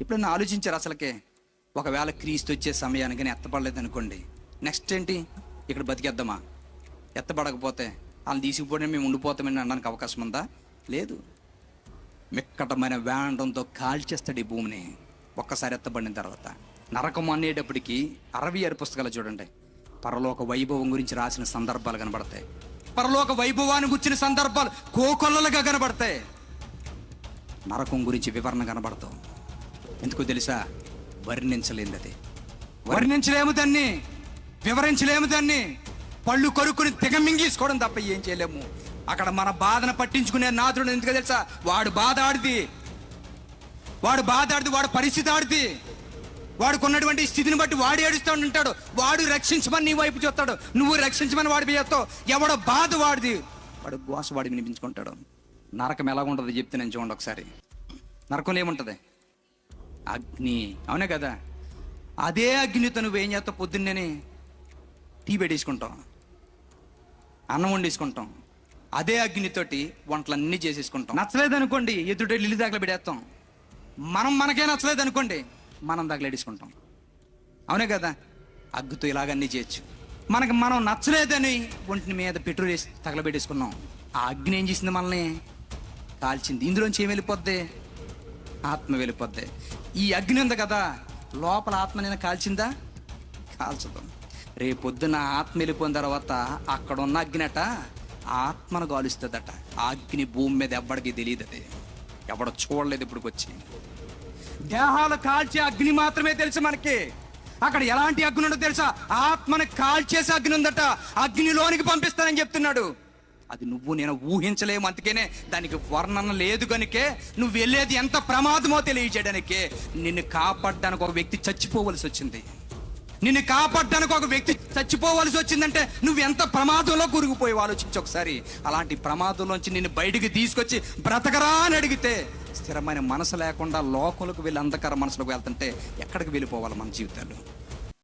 ఎప్పుడన్నా ఆలోచించారు అసలుకే? ఒకవేళ క్రీస్తు వచ్చే సమయానికి కానీ ఎత్తపడలేదు అనుకోండి. నెక్స్ట్ ఏంటి? ఇక్కడ బతికేద్దామా? ఎత్తపడకపోతే వాళ్ళని తీసుకుపోయిన మేము ఉండిపోతామని అనడానికి అవకాశం ఉందా? లేదు. మిక్కటమైన వేండంతో కాల్చేస్తాడు ఈ భూమిని. ఒక్కసారి ఎత్తబడిన తర్వాత. నరకం అనేటప్పటికీ అరవై ఆరు పుస్తకాలు చూడండి. పరలోక వైభవం గురించి రాసిన సందర్భాలు కనబడతాయి. పరలోక వైభవాన్ని గుర్చిన సందర్భాలు కోకొల్లలుగా కనబడతాయి. నరకం గురించి వివరణ కనబడతాం ఎందుకో తెలుసా? వర్ణించలేంది అది వర్ణించలేము దాన్ని వివరించలేము దాన్ని. పళ్ళు కొరుక్కుని తెగమింగీసుకోవడం తప్ప ఏం చేయలేము. అక్కడ మన బాధను పట్టించుకునే నాథుడు ఎందుకు తెలుసా? వాడు బాధ ఆడిది వాడు బాధ ఆడిది వాడు పరిస్థితి ఆడిది వాడుకున్నటువంటి స్థితిని బట్టి వాడు ఏడుస్తూ ఉంటాడు. వాడు రక్షించమని నీ వైపు చూస్తాడు. నువ్వు రక్షించమని వాడి చేస్తావు. ఎవడో బాధ వాడిది. వాడు గోస వాడి వినిపించుకుంటాడు. నరకం ఎలా ఉంటుంది చెప్తే నేను చూడండి ఒకసారి. నరకంలో ఏముంటుంది? అగ్ని. అవునే కదా? అదే అగ్నితో నువ్వు ఏం చేస్తావు? పొద్దున్నేనే టీ పెట్టేసుకుంటాం. అన్నం వండేసుకుంటాం. అదే అగ్నితోటి వంటలన్నీ చేసేసుకుంటాం. నచ్చలేదు అనుకోండి ఎదుటి ఇల్లు దాకా పెడేస్తాం మనం మనకే నచ్చలేదు అనుకోండి మనం తగలేడేసుకుంటాం అవునే కదా? అగ్గుతో ఇలాగన్నీ చేయొచ్చు. మనకి మనం నచ్చలేదని ఒంటిని మీద పెట్రోల్ వేసి తగలబెట్టేసుకున్నాం. ఆ అగ్ని ఏం చేసింది మనల్ని? కాల్చింది. ఇందులోంచి ఏం వెళ్ళిపోద్ది? ఆత్మ వెళ్ళిపోద్ది. ఈ అగ్ని ఉంది కదా లోపల ఆత్మ నేను కాల్చిందా? కాల్చదు. రేపొద్దున ఆత్మ వెళ్ళిపోయిన తర్వాత అక్కడ ఉన్న అట ఆత్మను కాలుస్తుందట ఆ అగ్ని భూమి మీద ఎవ్వడికి తెలియదు అది. ఎవడ చూడలేదు ఇప్పటికి వచ్చి దేహాలు కాల్చే అగ్ని మాత్రమే తెలుసు మనకి. అక్కడ ఎలాంటి అగ్ని ఉండో తెలుసా? ఆత్మని కాల్చేసే అగ్ని ఉందట. అగ్నిలోనికి పంపిస్తానని చెప్తున్నాడు. అది నువ్వు నేను ఊహించలేము అందుకనే దానికి వర్ణన లేదు కనుకే నువ్వు వెళ్ళేది ఎంత ప్రమాదమో తెలియజేయడానికే. నిన్ను కాపాడడానికి ఒక వ్యక్తి చచ్చిపోవలసి వచ్చింది. నిన్ను కాపాడడానికి ఒక వ్యక్తి చచ్చిపోవలసి వచ్చిందంటే నువ్వు ఎంత ప్రమాదంలో కూరుకుపోయి ఆలోచించి ఒకసారి. అలాంటి ప్రమాదంలోంచి నిన్ను బయటికి తీసుకొచ్చి బ్రతకరా అని అడిగితే స్థిరమైన మనసు లేకుండా లోకలకు వెళ్ళి అంధకార మనసులోకి వెళ్తుంటే ఎక్కడికి వెళ్ళిపోవాలి మన జీవితాలు?